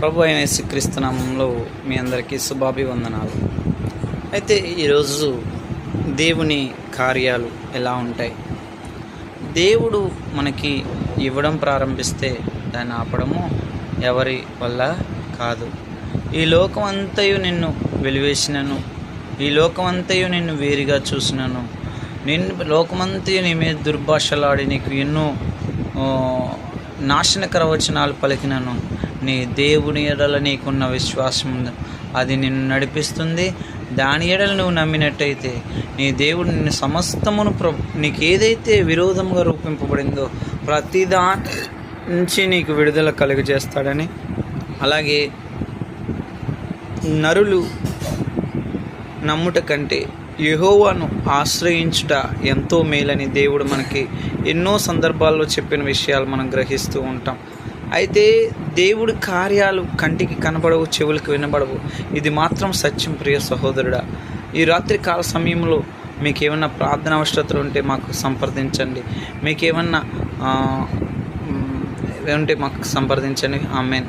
ప్రభు అయిన యేసుక్రీస్తు మీ అందరికీ శుభాభివందనాలు. అయితే ఈరోజు దేవుని కార్యాలు ఎలా ఉంటాయి? దేవుడు మనకి ఇవ్వడం ప్రారంభిస్తే దాన్ని ఆపడము ఎవరి వల్ల కాదు. ఈ లోకమంతయు నిన్ను వెలివేసినను ఈ లోకమంతయు నిన్ను వేరుగా చూసినను నిన్ను లోకమంతయు నీ మీద దుర్భాషలాడి నీకు ఎన్నో నాశనకర వచనాలు పలికినను నీ దేవుని ఎడల నీకున్న విశ్వాసం ఉంది. అది నిన్ను నడిపిస్తుంది దాని ఎడలు నువ్వు నమ్మినట్టయితే నీ దేవుడు నిన్ను సమస్తమును ప్ర నీకు ఏదైతే విరోధంగా రూపింపబడిందో ప్రతి దాని నుంచి నీకు విడుదల కలుగజేస్తాడని అలాగే నరులు నమ్ముట కంటే యహోవాను ఆశ్రయించుట ఎంతో మేలని దేవుడు మనకి ఎన్నో సందర్భాల్లో చెప్పిన విషయాలు మనం గ్రహిస్తూ ఉంటాం అయితే దేవుడి కార్యాలు కంటికి కనబడవు చెవులకు వినబడవు. ఇది మాత్రం సత్యం ప్రియ సహోదరుడా. ఈ రాత్రి కాల సమయంలో మీకు ఏమన్నా ప్రార్థన అవసరతలు ఉంటే మాకు సంప్రదించండి. మీకు ఏమన్నా ఉంటే మాకు సంప్రదించండి. ఆమెన్.